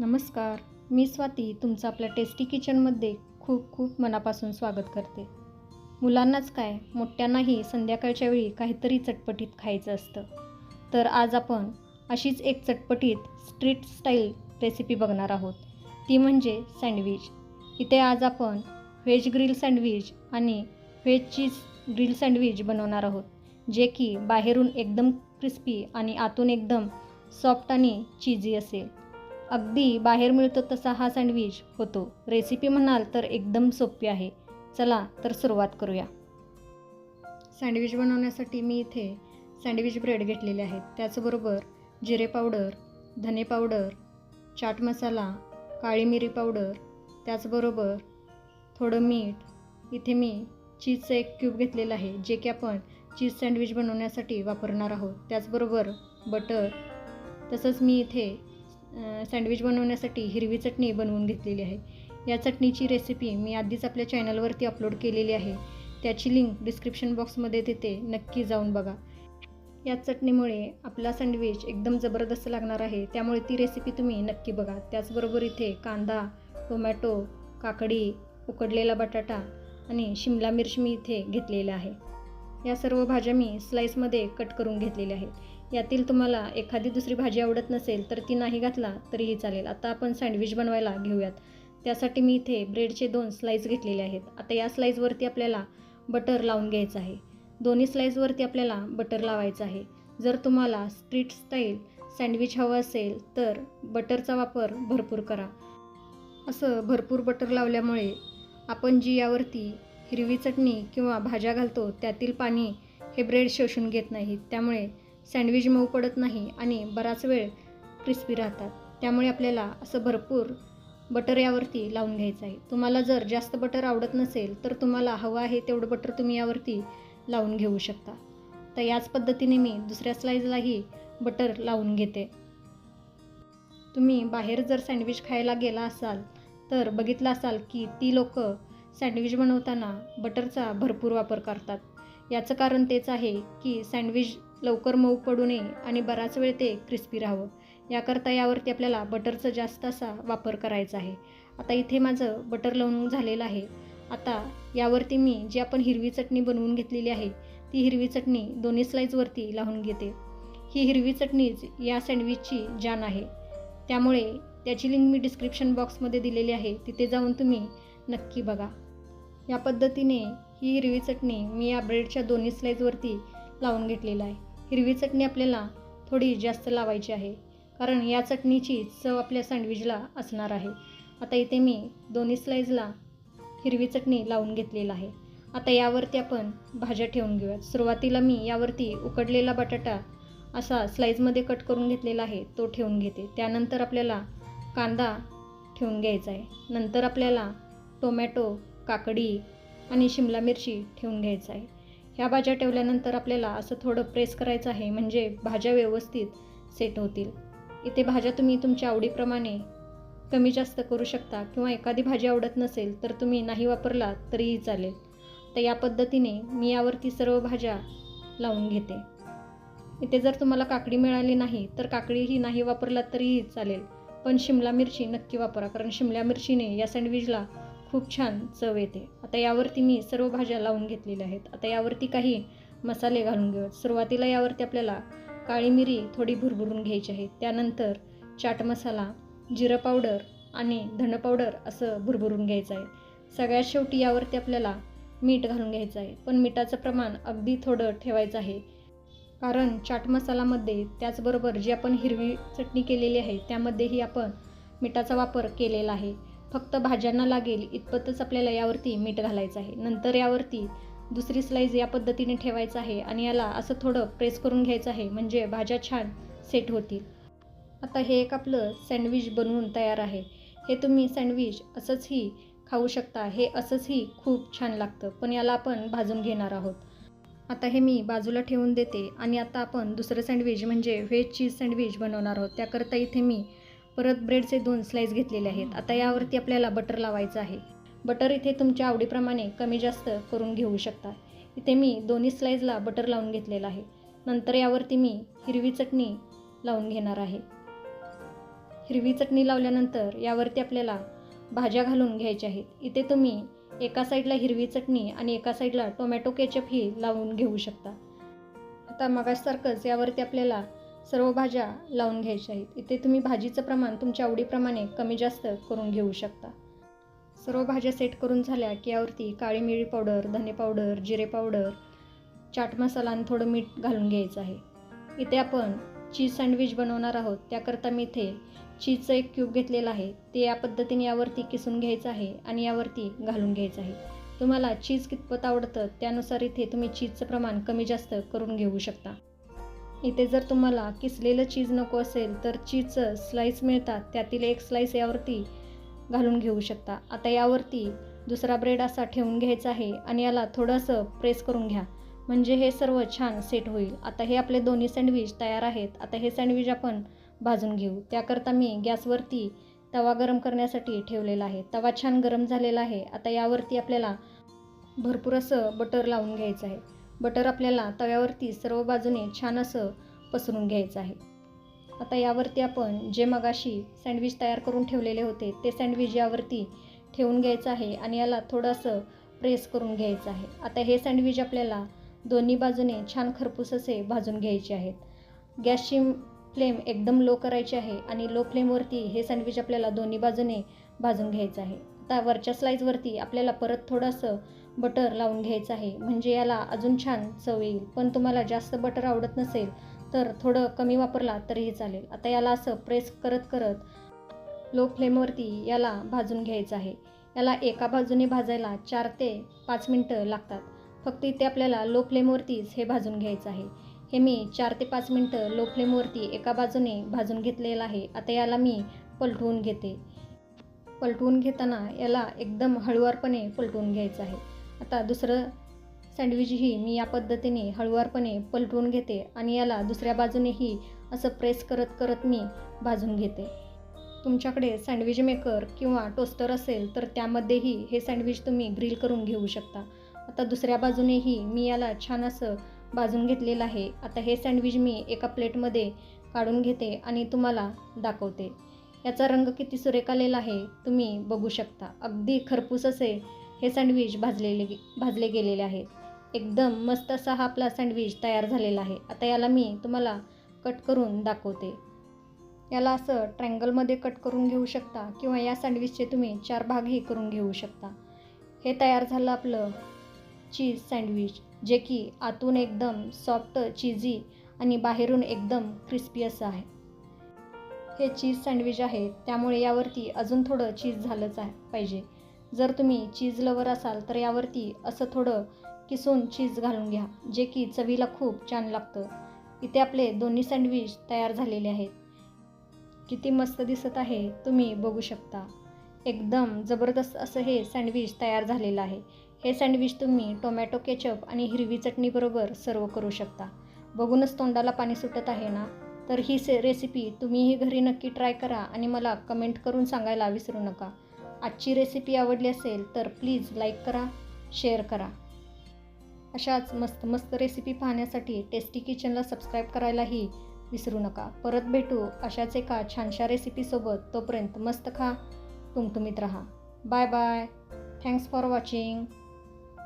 नमस्कार मी स्वाती तुमचं आपल्या टेस्टी किचनमध्ये खूप खूप मनापासून स्वागत करते. मुलांनाच काय मोठ्यांनाही संध्याकाळच्या वेळी काहीतरी चटपटीत खायचं असतं. तर आज आपण अशीच एक चटपटीत स्ट्रीट स्टाईल रेसिपी बघणार आहोत. ती म्हणजे सँडविच इथे आज आपण व्हेज ग्रिल सँडविच आणि व्हेज चीज ग्रिल सँडविच बनवणार आहोत जे की बाहेरून एकदम क्रिस्पी आणि आतून एकदम सॉफ्ट आणि चीजी असेल. अगदी बाहेर मिळतो तसा हा सँडविच होतो. रेसिपी म्हणाल तर एकदम सोपी आहे. चला तर सुरुवात करूया. सँडविच बनवण्यासाठी मी इथे सँडविच ब्रेड घेतलेले आहेत. त्याचबरोबर जिरे पावडर धने पावडर चाट मसाला काळी मिरी पावडर त्याचबरोबर थोडं मीठ. इथे मी चीजचं एक क्यूब घेतलेलं आहे जे की आपण चीज सँडविच बनवण्यासाठी वापरणार आहोत. त्याचबरोबर बटर. तसंच मी इथे सँडविच बनवण्यासाठी हिरवी चटणी बनवून घेतलेली आहे. या चटणीची रेसिपी मी आधीच आपल्या चॅनलवरती अपलोड केलेली आहे. त्याची लिंक डिस्क्रिप्शन बॉक्समध्ये देते. नक्की जाऊन बघा. या चटणीमुळे आपला सँडविच एकदम जबरदस्त लागणार आहे. त्यामुळे ती रेसिपी तुम्ही नक्की बघा. त्याचबरोबर इथे कांदा टोमॅटो काकडी उकडलेला बटाटा आणि शिमला मिरची मी इथे घेतलेला आहे. या सर्व भाज्या मी स्लाईसमध्ये कट करून घेतलेल्या आहेत. यातील तुम्हाला एखादी दुसरी भाजी आवडत नसेल तर ती नाही घातला तरीही चालेल. आता आपण सँडविच बनवायला घेऊयात. त्यासाठी मी इथे ब्रेडचे दोन स्लाईस घेतलेले आहेत. आता या स्लाईसवरती आपल्याला बटर लावून घ्यायचं आहे. दोन्ही स्लाईसवरती आपल्याला बटर लावायचं आहे. जर तुम्हाला स्ट्रीट स्टाईल सँडविच हवं असेल तर बटरचा वापर भरपूर करा. असं भरपूर बटर लावल्यामुळे आपण जी यावरती हिरवी चटणी किंवा भाज्या घालतो त्यातील पाणी हे ब्रेड शोषून घेत नाहीत त्यामुळे सँडविच मऊ पडत नाही आणि बराच वेळ क्रिस्पी राहतात. त्यामुळे आपल्याला असं भरपूर बटर यावरती लावून घ्यायचं आहे. तुम्हाला जर जास्त बटर आवडत नसेल तर तुम्हाला हवं आहे तेवढं बटर तुम्ही यावरती लावून घेऊ शकता. तर याच पद्धतीने मी दुसऱ्या स्लाईजलाही बटर लावून घेते. तुम्ही बाहेर जर सँडविच खायला गेला असाल तर बघितलं असाल की ती लोक सँडविच बनवताना बटरचा भरपूर वापर करतात. याचं कारण तेच आहे की सँडविच लवकर मऊ पडू नये आणि बराच वेळ ते क्रिस्पी राहावं. याकरता यावरती आपल्याला बटरचा जास्त असा वापर करायचा आहे. आता इथे माझं बटर लावून झालेलं आहे. आता यावरती मी जी आपण हिरवी चटणी बनवून घेतलेली आहे ती हिरवी चटणी दोन्ही स्लाईजवरती लावून घेते. ही हिरवी चटणीच या सँडविचची जान आहे. त्यामुळे त्याची लिंक मी डिस्क्रिप्शन बॉक्समध्ये दिलेली आहे. तिथे जाऊन तुम्ही नक्की बघा. या पद्धतीने ही हिरवी चटणी मी या ब्रेडच्या दोन्ही स्लाईजवरती लावून घेतलेलं आहे. हिरवी चटणी आपल्याला थोडी जास्त लावायची आहे. कारण या चटणीची चव आपल्या सँडविचला असणार आहे. आता इथे मी दोन्ही स्लाईजला हिरवी चटणी लावून घेतलेलं आहे. आता यावरती आपण भाज्या ठेवून घेऊयात. सुरुवातीला मी यावरती उकडलेला बटाटा असा स्लाईजमध्ये कट करून घेतलेला आहे तो ठेवून घेते. त्यानंतर आपल्याला कांदा ठेवून घ्यायचा आहे. नंतर आपल्याला टोमॅटो काकडी आणि शिमला मिरची ठेवून घ्यायचं आहे. ह्या भाज्या ठेवल्यानंतर आपल्याला असं थोडं प्रेस करायचं आहे म्हणजे भाज्या व्यवस्थित सेट होतील. इथे भाज्या तुम्ही तुमच्या आवडीप्रमाणे कमी जास्त करू शकता किंवा एखादी भाजी आवडत नसेल तर तुम्ही नाही वापरला तरीही चालेल. तर या पद्धतीने मी यावरती सर्व भाज्या लावून घेते. इथे जर तुम्हाला काकडी मिळाली नाही तर काकडीही नाही वापरला तरीही चालेल. पण शिमला मिरची नक्की वापरा कारण शिमला मिरचीने या सँडविचला खूप छान चव येते. आता यावरती मी सर्व भाज्या लावून घेतलेल्या आहेत. आता यावरती काही मसाले घालून घेऊयात सुरुवातीला यावरती आपल्याला काळी मिरी थोडी भुरभुरून घ्यायची आहे. त्यानंतर चाट मसाला जिरं पावडर आणि धणं पावडर असं भुरभुरून घ्यायचं आहे. सगळ्यात शेवटी यावरती आपल्याला मीठ घालून घ्यायचं आहे. पण मिठाचं प्रमाण अगदी थोडं ठेवायचं आहे. कारण चाट मसालामध्ये त्याचबरोबर जी आपण हिरवी चटणी केलेली आहे त्यामध्येही आपण मिठाचा वापर केलेला आहे. फक्त भाज्यांना लागेल इतपतच आपल्याला यावरती मीठ घालायचं आहे. नंतर यावरती दुसरी स्लाईज या पद्धतीने ठेवायचं आहे आणि याला असं थोडं प्रेस करून घ्यायचं आहे म्हणजे भाज्या छान सेट होतील. आता हे एक आपलं सँडविच बनवून तयार आहे. हे तुम्ही सँडविच असंचही खाऊ शकता हे असंचही खूप छान लागतं पण याला आपण भाजून घेणार आहोत. आता हे मी बाजूला ठेवून देते आणि आता आपण दुसरं सँडविच म्हणजे व्हेज चीज सँडविच बनवणार आहोत. त्याकरता इथे मी परत ब्रेडचे दोन स्लाईस घेतलेले आहेत. आता यावरती आपल्याला बटर लावायचं आहे. बटर इथे तुमच्या आवडीप्रमाणे कमी जास्त करून घेऊ शकता. इथे मी दोन्ही स्लाईजला बटर लावून घेतलेलं आहे. नंतर यावरती मी हिरवी चटणी लावून घेणार आहे. हिरवी चटणी लावल्यानंतर यावरती आपल्याला भाज्या घालून घ्यायच्या आहेत. इथे तुम्ही एका साईडला हिरवी चटणी आणि एका साईडला टोमॅटो केचपही लावून घेऊ शकता. आता मगासारखंच यावरती आपल्याला सर्व भाज्या लावून घ्यायच्या आहेत. इथे तुम्ही भाजीचं प्रमाण तुमच्या आवडीप्रमाणे कमी जास्त करून घेऊ शकता. सर्व भाज्या सेट करून झाल्या की यावरती काळी मिरी पावडर धने पावडर जिरे पावडर चाट मसाला आणि थोडं मीठ घालून घ्यायचं आहे. इथे आपण चीज सँडविच बनवणार आहोत. त्याकरता मी इथे चीजचं एक क्यूब घेतलेलं आहे. ते या पद्धतीने यावरती किसून घ्यायचं आहे आणि यावरती घालून घ्यायचं आहे. तुम्हाला चीज कितपत आवडतं त्यानुसार इथे तुम्ही चीजचं प्रमाण कमी जास्त करून घेऊ शकता. इथे जर तुम्हाला किसलेलं चीज नको असेल तर चीजचं स्लाईस मिळतात. त्यातील एक स्लाईस यावरती घालून घेऊ शकता. आता यावरती दुसरा ब्रेड असा ठेवून घ्यायचा आहे आणि याला थोडंसं प्रेस करून घ्या. म्हणजे हे सर्व छान सेट होईल. आता हे आपले दोन्ही सँडविच तयार आहेत. आता हे सँडविच आपण भाजून घेऊ. त्याकरता मी गॅसवरती तवा गरम करण्यासाठी ठेवलेला आहे. तवा छान गरम झालेला आहे. आता यावरती आपल्याला भरपूर असं बटर लावून घ्यायचं आहे. बटर आपल्याला तव्यावरती सर्व बाजूने छान असं पसरून घ्यायचं आहे. आता यावरती आपण जे मगाशी सँडविच तयार करून ठेवलेले होते ते सँडविच यावरती ठेवून घ्यायचं आहे आणि याला थोडंसं प्रेस करून घ्यायचं आहे. आता हे सँडविच आपल्याला दोन्ही बाजूने छान खरपूस असे भाजून घ्यायचे आहेत. गॅसची फ्लेम एकदम लो करायची आहे आणि लो फ्लेमवरती हे सँडविच आपल्याला दोन्ही बाजूने भाजून घ्यायचं आहे. आता वरच्या स्लाईजवरती आपल्याला परत थोडंसं बटर लावून घ्यायचं आहे. म्हणजे याला अजून छान चव येईल. पण तुम्हाला जास्त बटर आवडत नसेल तर थोडं कमी वापरला तरीही चालेल. आता याला असं प्रेस करत करत लो फ्लेमवरती याला भाजून घ्यायचं आहे. याला एका बाजूने भाजायला चार ते पाच मिनटं लागतात. फक्त इथे आपल्याला लो फ्लेमवरतीच हे भाजून घ्यायचं आहे. हे मी चार ते पाच मिनटं लो फ्लेमवरती एका बाजूने भाजून घेतलेलं आहे. आता याला मी पलटवून घेते. पलटवून घेताना याला एकदम हळुवारपणे पलटवून घ्यायचं आहे. आता दुसरं सँडविचही मी या पद्धतीने हळुवारपणे पलटवून घेते आणि याला दुसऱ्या बाजूनेही असं प्रेस करत करत मी भाजून घेते. तुमच्याकडे सँडविच मेकर किंवा टोस्टर असेल तर त्यामध्येही हे सँडविच तुम्ही ग्रिल करून घेऊ शकता. आता दुसऱ्या बाजूनेही मी याला छान असं भाजून घेतलेलं आहे. आता हे सँडविच मी एका प्लेटमध्ये काढून घेते आणि तुम्हाला दाखवते. याचा रंग किती सुरेख आलेला आहे तुम्ही बघू शकता. अगदी खरपूस असे हे सँडविच भाजलेले भाजले गेलेले आहेत. एकदम मस्त असा हा आपला सँडविच तयार झालेला आहे. आता याला मी तुम्हाला कट करून दाखवते. याला असं ट्रँगलमध्ये कट करून घेऊ शकता किंवा या सँडविचचे तुम्ही चार भागही करून घेऊ शकता. हे तयार झालं आपलं चीज सँडविच जे की आतून एकदम सॉफ्ट चीजी आणि बाहेरून एकदम क्रिस्पी असं आहे. हे चीज सँडविच आहे त्यामुळे यावरती अजून थोडं चीज झालंच आहे पाहिजे. जर तुम्ही चीज लवर असाल तर यावरती असं थोडं किसून चीज घालून घ्या जे की चवीला खूप छान लागतं. इथे आपले दोन्ही सँडविच तयार झालेले आहेत. किती मस्त दिसत आहे तुम्ही बघू शकता. एकदम जबरदस्त असं हे सँडविच तयार झालेलं आहे. हे सँडविच तुम्ही टोमॅटो केचप आणि हिरवी चटणीबरोबर सर्व करू शकता. बघूनच तोंडाला पाणी सुटत आहे ना? तर ही से रेसिपी तुम्हीही घरी नक्की ट्राय करा आणि मला कमेंट करून सांगायला विसरू नका. आजची रेसिपी आवडली असेल तर प्लीज लाईक करा शेअर करा. अशाच मस्त मस्त रेसिपी पाहण्यासाठी टेस्टी किचनला सबस्क्राईब करायलाही विसरू नका. परत भेटू अशाच एका छानशा रेसिपीसोबत तोपर्यंत मस्त खा तुमतुमीत राहा. Bye bye thanks for watching